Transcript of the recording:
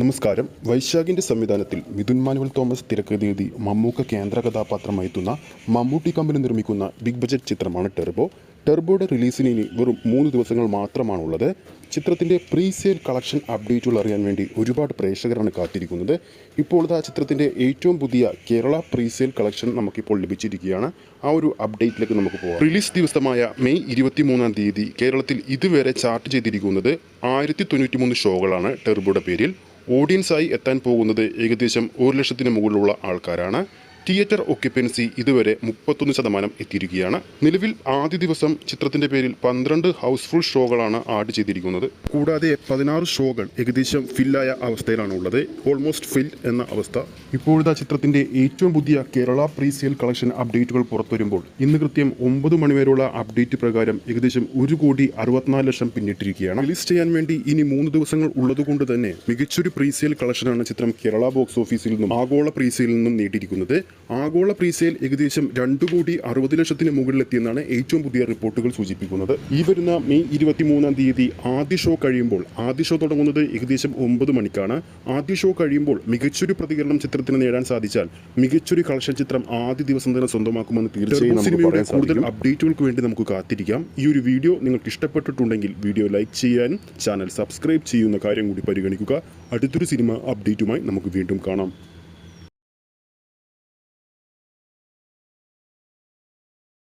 നമസ്കാരം. വൈശാഖിന്റെ സംവിധാനത്തിൽ Mithun manual Thomas തിരക്കഥ മമ്മൂക്ക കേന്ദ്ര കഥാപാത്രമായി എത്തുന്ന മമ്മൂട്ടി കമ്പനി നിർമ്മിക്കുന്ന ബിഗ് ബജറ്റ് ചിത്രമാണ് ടെർബോ ടെർബോയുടെ റിലീസിന് ഇനി വെറും മൂന്ന് ദിവസങ്ങൾ മാത്രമാണുള്ളത്. ചിത്രത്തിന്റെ പ്രീ സെയിൽ കളക്ഷൻ അപ്ഡേറ്റുകൾ അറിയാൻ വേണ്ടി ഒരുപാട് പ്രേക്ഷകരാണ് കാത്തിരിക്കുന്നത്. ഇപ്പോൾ ആ ചിത്രത്തിന്റെ ഏറ്റവും പുതിയ കേരള പ്രീ സെയിൽ കളക്ഷൻ നമുക്കിപ്പോൾ ലഭിച്ചിരിക്കുകയാണ്. ആ ഒരു അപ്ഡേറ്റിലേക്ക് നമുക്ക് പോകാം റിലീസ് ദിവസമായ മെയ് ഇരുപത്തി മൂന്നാം തീയതി കേരളത്തിൽ ഇതുവരെ ചാർട്ട് ചെയ്തിരിക്കുന്നത് ആയിരത്തി തൊണ്ണൂറ്റി മൂന്ന് ഷോകളാണ് ടെർബോയുടെ പേരിൽ. ഓഡിയൻസായി എത്താൻ പോകുന്നത് ഏകദേശം ഒരു ലക്ഷത്തിന് മുകളിലുള്ള ആൾക്കാരാണ്. തിയേറ്റർ ഒക്യുപ്പൻസി ഇതുവരെ മുപ്പത്തൊന്ന് ശതമാനം എത്തിയിരിക്കുകയാണ്. നിലവിൽ ആദ്യ ദിവസം ചിത്രത്തിന്റെ പേരിൽ പന്ത്രണ്ട് ഹൗസ്ഫുൾ ഷോകളാണ് ആഡ് ചെയ്തിരിക്കുന്നത്. കൂടാതെ പതിനാറ് ഷോകൾ ഏകദേശം ഫില്ലായ അവസ്ഥയിലാണ് ഉള്ളത്. ഓൾമോസ്റ്റ് ഫിൽ എന്ന അവസ്ഥ. ഇപ്പോഴത്തെ ചിത്രത്തിന്റെ ഏറ്റവും പുതിയ കേരള പ്രീ സെയിൽ കളക്ഷൻ അപ്ഡേറ്റുകൾ പുറത്തുവരുമ്പോൾ ഇന്ന് കൃത്യം ഒമ്പത് മണിവരെയുള്ള അപ്ഡേറ്റ് പ്രകാരം ഏകദേശം ഒരു കോടി അറുപത്തിനാല് ലക്ഷം പിന്നിട്ടിരിക്കുകയാണ്. റിലീസ് ചെയ്യാൻ വേണ്ടി ഇനി മൂന്ന് ദിവസങ്ങൾ ഉള്ളതുകൊണ്ട് തന്നെ മികച്ചൊരു പ്രീ സെയിൽ കളക്ഷനാണ് ചിത്രം കേരള ബോക്സ് ഓഫീസിൽ നിന്നും ആഗോള പ്രീ സെയിൽ നിന്നും നേടിയിരിക്കുന്നത്. ആഗോള പ്രീസെയിൽ ഏകദേശം രണ്ടു കോടി അറുപത് ലക്ഷത്തിന് മുകളിലെത്തിയെന്നാണ് ഏറ്റവും പുതിയ റിപ്പോർട്ടുകൾ സൂചിപ്പിക്കുന്നത്. ഈ വരുന്ന മെയ് ഇരുപത്തി മൂന്നാം തീയതി ആദ്യ ഷോ കഴിയുമ്പോൾ ആദ്യ ഷോ തുടങ്ങുന്നത് ഏകദേശം ഒമ്പത് മണിക്കാണ്. ആദ്യ ഷോ കഴിയുമ്പോൾ മികച്ചൊരു പ്രതികരണം ചിത്രത്തിന് നേടാൻ സാധിച്ചാൽ മികച്ചൊരു കളക്ഷൻ ചിത്രം ആദ്യ ദിവസം തന്നെ സ്വന്തമാക്കുമെന്ന് തീർച്ചയായും സിനിമയുടെ കൂടുതൽ അപ്ഡേറ്റുകൾക്ക് വേണ്ടി നമുക്ക് കാത്തിരിക്കാം. ഈ ഒരു വീഡിയോ നിങ്ങൾക്ക് ഇഷ്ടപ്പെട്ടിട്ടുണ്ടെങ്കിൽ വീഡിയോ ലൈക്ക് ചെയ്യാനും ചാനൽ സബ്സ്ക്രൈബ് ചെയ്യുന്ന കാര്യം കൂടി പരിഗണിക്കുക. അടുത്തൊരു സിനിമ അപ്ഡേറ്റുമായി നമുക്ക് വീണ്ടും കാണാം.